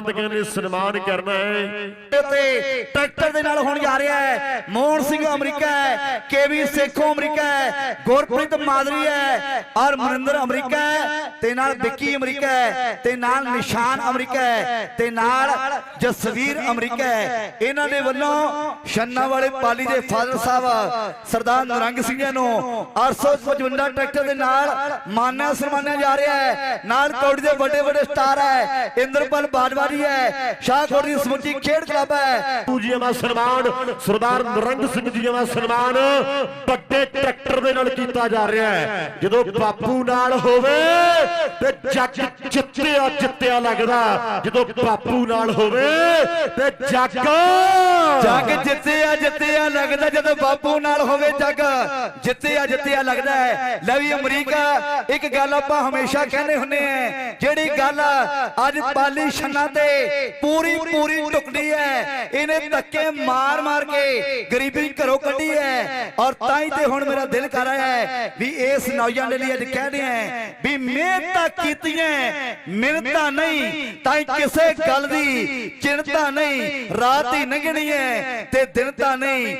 ਬੰਦਗਾਂ ਨੇ ਸਨਮਾਨ ਕਰਨਾ ਹੈ। ਤੇ ਟਰੈਕਟਰ ਦੇ ਨਾਲ ਹੋਣ ਜਾ ਰਿਹਾ ਹੈ। ਮੋਹਨ ਸਿੰਘ ਅਮਰੀਕਾ ਹੈ ਕੇਵੀ ਸੇਖੋਂ ਅਮਰੀਕਾ ਹੈ, ਗੁਰਪ੍ਰੀਤ ਮਾਦਰੀ ਹੈ ਔਰ ਮਨਿੰਦਰ ਅਮਰੀਕਾ ਹੈ, ਤੇ ਨਾਲ ਵਿੱਕੀ ਅਮਰੀਕਾ ਹੈ, ਤੇ ਨਾਲ ਨਿਸ਼ਾਨ ਅਮਰੀਕਾ ਹੈ, ਤੇ ਨਾਲ ਜਸਵੀਰ ਅਮਰੀਕਾ ਹੈ। ਇਹਨਾਂ ਦੇ ਵੱਲੋਂ ਛੰਨਾ ਵਾਲੇ ਪਾਲੀ ਦੇ ਫਾਦਰ ਸਾਹਿਬ, ਸਰਦਾਰ ਨਰੰਗ ਸਿੰਘਾਂ ਨੂੰ 855 ਟਰੈਕਟਰ ਦੇ ਨਾਲ ਮਾਨਾ ਸਨਮਾਨਿਆ ਜਾ ਰਿਹਾ ਹੈ। ਨਾਲ ਕੌੜੀ ਦੇ ਵੱਡੇ ਵੱਡੇ ਸਟਾਰ ਹੈ, ਇੰਦਰਪਾਲ ਬਾਜਵਾ ਜੀ ਬਾਜਵਾਰੀ ਹੈ ਸ਼ਾਹਕੋਟ ਦੀ ਸਮੁੱਚੀ ਖੇਡ ਕਲੱਬ ਹੈ। ਜੀਆਂ ਦਾ ਸਨਮਾਨ ਸਰਦਾਰ ਨਰੰਗ ਸਿੰਘ ਜੀਆਂ ਦਾ ਸਨਮਾਨ ਵੱਡੇ ਟਰੈਕਟਰ ਦੇ ਨਾਲ ਕੀਤਾ ਜਾ ਰਿਹਾ ਹੈ। ਜਦੋਂ ਬਾਪੂ ਨਾਲ ਹੋਵੇ ਤੇ ਜੱਗ ਜਿੱਤਿਆ ਜਿੱਤਿਆ ਲੱਗਦਾ। ਜਦੋਂ ਬਾਪੂ ਨਾਲ ਹੋਵੇ ਤੇ ਜੱਗ ਜੱਗ ਜਿੱਤਿਆ ਜਿੱਤਿਆ ਲੱਗਦਾ। ਜਦੋਂ ਬਾਪੂ ਨਾਲ ਹੋਵੇ ਜੱਗ ਜਿੱਤਿਆ ਜਿੱਤਿਆ ਲੱਗਦਾ ਹੈ। ਲੈ ਵੀ ਅਮਰੀਕਾ ਇੱਕ ਗੱਲ ਆਪਾਂ ਹਮੇਸ਼ਾ ਕਹਿੰਦੇ ਹੁੰਨੇ ਆ ਜਿਹੜੀ ਗੱਲ ਅੱਜ ਪਾਲੀ ਛੰਨਾ ਤੇ ਪੂਰੀ ਪੂਰੀ ਟੁਕੜੀ ਹੈ। ਇਹਨੇ ਧੱਕੇ ਮਾਰ ਮਾਰ ਕੇ ਗਰੀਬੀ ਘਰੋਂ ਕੱਢੀ ਹੈ। ਔਰ ਤਾਂ ਹੀ ਤੇ ਹੁਣ ਮੇਰਾ ਦਿਲ ਕਰ ਰਿਹਾ ਹੈ ਵੀ ਇਸ ਨੌਜਵਾਨ ਦੇ ਲਈ ਅੱਜ ਕਹਿੰਦੇ ਆ ਵੀ ਮਿਹਨਤਾਂ ਕੀਤੀਆਂ ਮਿਹਨਤਾਂ ਨਹੀਂ ਤਾਂ ਕਿਸੇ ਗੱਲ ਦੀ ਚਿੰਤਾ ਨਹੀਂ। ਰਾਤ ਹੀ ਲੰਘਣੀ ਹੈ ਤੇ ਦਿਨ ਤਾਂ ਨਹੀਂ।